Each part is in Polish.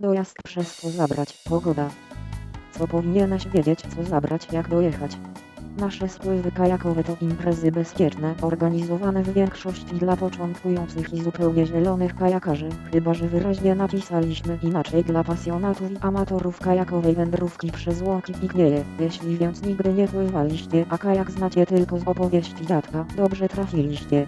Dojazd przez co zabrać, pogoda. Co powinieneś wiedzieć, co zabrać, jak dojechać. Nasze spływy kajakowe to imprezy bezpieczne, organizowane w większości dla początkujących i zupełnie zielonych kajakarzy, chyba że wyraźnie napisaliśmy inaczej dla pasjonatów i amatorów kajakowej wędrówki przez łąki i gnieje. Jeśli więc nigdy nie pływaliście, a kajak znacie tylko z opowieści dziadka, dobrze trafiliście.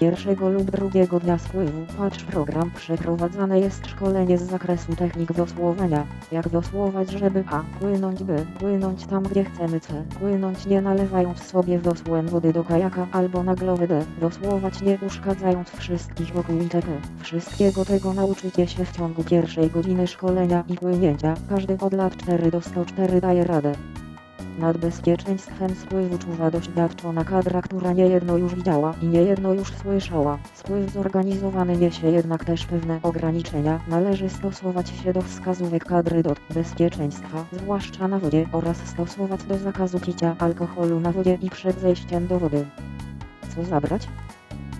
Pierwszego lub drugiego dnia spływu, patrz program, przeprowadzane jest szkolenie z zakresu technik wiosłowania. Jak wiosłować, żeby a. płynąć b. płynąć tam gdzie chcemy c. płynąć nie nalewając sobie wiosłem wody do kajaka albo na głowę d. wiosłować nie uszkadzając wszystkich wokół itp. Wszystkiego tego nauczycie się w ciągu pierwszej godziny szkolenia i płynięcia. Każdy od lat 4 do 104 daje radę. Nad bezpieczeństwem spływu czuwa doświadczona kadra, która niejedno już widziała i niejedno już słyszała. Spływ zorganizowany niesie jednak też pewne ograniczenia. Należy stosować się do wskazówek kadry do bezpieczeństwa, zwłaszcza na wodzie, oraz stosować do zakazu picia alkoholu na wodzie i przed zejściem do wody. Co zabrać?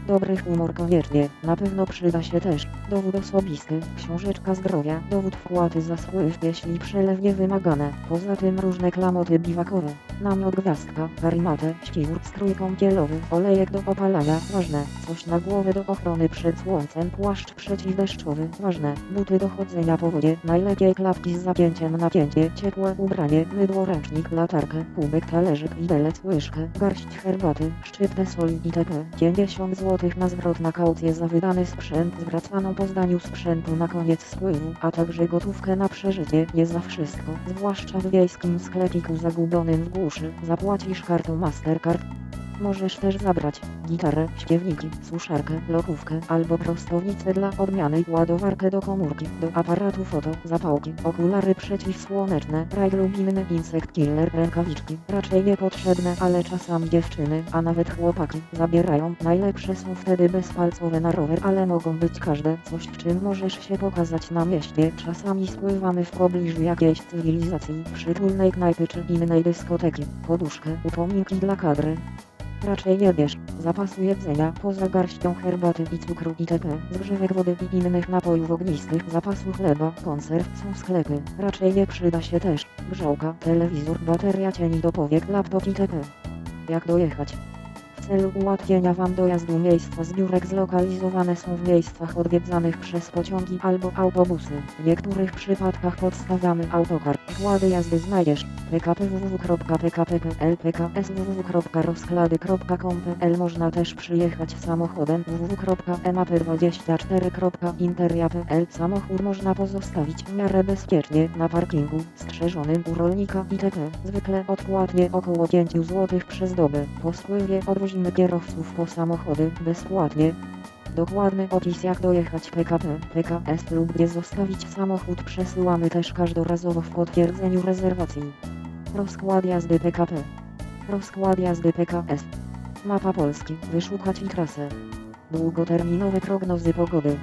Dobry humor koniecznie, na pewno przyda się też. Dowód osobisty, książeczka zdrowia, dowód wpłaty za spływ, jeśli przelew nie wymagane. Poza tym różne klamoty biwakowe, namiot gwiazdka, karimatę, śpiwór, strój kąpielowy, olejek do opalania, ważne, coś na głowę do ochrony przed słońcem, płaszcz przeciwdeszczowy, ważne, buty do chodzenia po wodzie, najlepiej klapki z zapięciem napięcie, ciepłe ubranie, mydło, ręcznik, latarkę, kubek, talerzyk, widelec, łyżkę, garść herbaty, szczyptę soli itp. 50 zł na zwrot na kaucję za wydany sprzęt zwracaną po zdaniu sprzętu na koniec spływu, a także gotówkę na przeżycie, nie za wszystko, zwłaszcza w wiejskim sklepiku zagubionym w głuszy, zapłacisz kartą Mastercard. Możesz też zabrać gitarę, śpiewniki, suszarkę, lokówkę albo prostownicę dla odmiany, ładowarkę do komórki, do aparatu foto, zapałki, okulary przeciwsłoneczne, rajlubinny insect killer, rękawiczki, raczej niepotrzebne, ale czasami dziewczyny, a nawet chłopaki, zabierają. Najlepsze są wtedy bezpalcowe na rower, ale mogą być każde, coś w czym możesz się pokazać na mieście. Czasami spływamy w pobliżu jakiejś cywilizacji, przytulnej knajpy czy innej dyskoteki, poduszkę, upominki dla kadry. Raczej nie bierz zapasu jedzenia poza garścią herbaty i cukru itp. Zgrzewek wody i innych napojów ognistych, zapasu chleba, konserw są sklepy. Raczej nie przyda się też grzałka, telewizor, bateria cieni do powiek, laptop itp. Jak dojechać? W celu ułatwienia Wam dojazdu miejsca zbiórek zlokalizowane są w miejscach odwiedzanych przez pociągi albo autobusy. W niektórych przypadkach podstawiamy autokar. Wkłady jazdy znajdziesz PKP www.pkp.pl PKS Można też przyjechać samochodem www.map24.interia.pl Samochód można pozostawić w miarę bezpiecznie na parkingu strzeżonym u rolnika itp. Zwykle odpłatnie około 5 zł przez dobę. Po spływie odwozimy kierowców po samochody bezpłatnie. Dokładny opis jak dojechać PKP, PKS lub gdzie zostawić samochód przesyłamy też każdorazowo w potwierdzeniu rezerwacji. Rozkład jazdy PKP. Rozkład jazdy PKS. Mapa Polski. Wyszukać i trasę. Długoterminowe prognozy pogody.